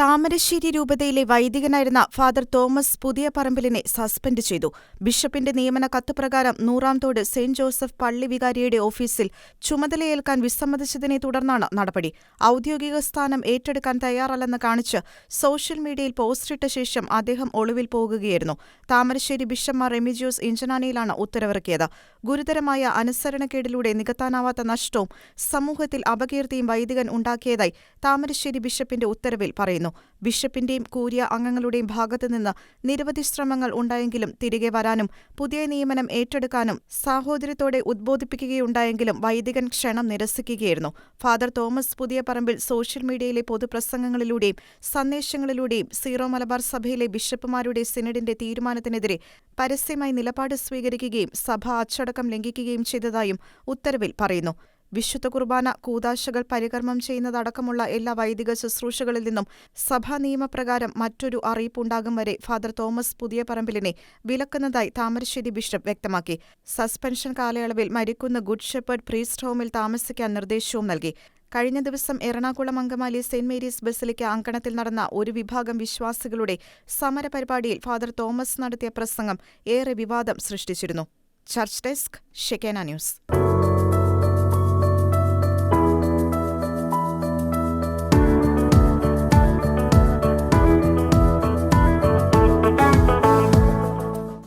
താമരശ്ശേരി രൂപതയിലെ വൈദികനായിരുന്ന father Thomas പുതിയ പറമ്പിലിനെ suspend ചെയ്തു. ബിഷപ്പിന്റെ നിയമന കത്ത് പ്രകാരം നൂറാംതോട് സെന്റ് ജോസഫ് പള്ളി വികാരിയുടെ ഓഫീസിൽ ചുമതലയേൽക്കാൻ വിസമ്മതിച്ചതിനെ തുടർന്നാണ് നടപടി. ഔദ്യോഗിക സ്ഥാനം ഏറ്റെടുക്കാൻ തയ്യാറല്ലെന്ന് കാണിച്ച് സോഷ്യൽ മീഡിയയിൽ പോസ്റ്റിട്ട ശേഷം അദ്ദേഹം ഒളിവിൽ പോകുകയായിരുന്നു. താമരശ്ശേരി ബിഷപ്പ്മാർ റെമിജിയോസ് ഇഞ്ചനാനിയിലാണ് ഉത്തരവിറക്കിയത്. ഗുരുതരമായ അനുസരണക്കേടിലൂടെ നികത്താനാവാത്ത നഷ്ടവും സമൂഹത്തിൽ അപകീർത്തിയും വൈദികൻ ഉണ്ടാക്കിയതായി താമരശ്ശേരി ബിഷപ്പിന്റെ ഉത്തരവിൽ പറയുന്നു. ബിഷപ്പിന്റെയും കൂരിയ അംഗങ്ങളുടെയും ഭാഗത്തുനിന്ന് നിരവധി ശ്രമങ്ങൾ ഉണ്ടായെങ്കിലും തിരികെ വരാനും പുതിയ നിയമനം ഏറ്റെടുക്കാനും സാഹോദര്യത്തോടെ ഉദ്ബോധിപ്പിക്കുകയുണ്ടായെങ്കിലും വൈദികൻ ക്ഷണം നിരസിക്കുകയായിരുന്നു. ഫാദർ തോമസ് പുതിയ പറമ്പിൽ സോഷ്യൽ മീഡിയയിലെ പൊതുപ്രസംഗങ്ങളിലൂടെയും സന്ദേശങ്ങളിലൂടെയും സീറോ മലബാർ സഭയിലെ ബിഷപ്പുമാരുടെ സിനഡിന്റെ തീരുമാനത്തിനെതിരെ പരസ്യമായി നിലപാട് സ്വീകരിക്കുകയും സഭ അച്ചടക്കം ലംഘിക്കുകയും ചെയ്തതായും ഉത്തരവിൽ പറയുന്നു. വിശുദ്ധ കുർബാന കൂതാശകൾ പരികർമ്മം ചെയ്യുന്നതടക്കമുള്ള എല്ലാ വൈദിക ശുശ്രൂഷകളിൽ നിന്നും സഭാ നിയമപ്രകാരം മറ്റൊരു അറിയിപ്പുണ്ടാകും വരെ ഫാദർ തോമസ് പുതിയ പറമ്പിലിനെ വിലക്കുന്നതായി താമരശ്ശേരി ബിഷപ്പ് വ്യക്തമാക്കി. സസ്പെൻഷൻ കാലയളവിൽ മരിക്കുന്ന ഗുഡ് ഷെപ്പേർഡ് പ്രീസ്റ്റ് ഹോമിൽ താമസിക്കാൻ നിർദ്ദേശവും നൽകി. കഴിഞ്ഞ ദിവസം Ernakulam Angamaly saint Mary's basilica അങ്കണത്തിൽ നടന്ന ഒരു വിഭാഗം വിശ്വാസികളുടെ സമരപരിപാടിയിൽ ഫാദർ തോമസ് നടത്തിയ പ്രസംഗം ഏറെ വിവാദം സൃഷ്ടിച്ചിരുന്നു. Church desk Shekinah news.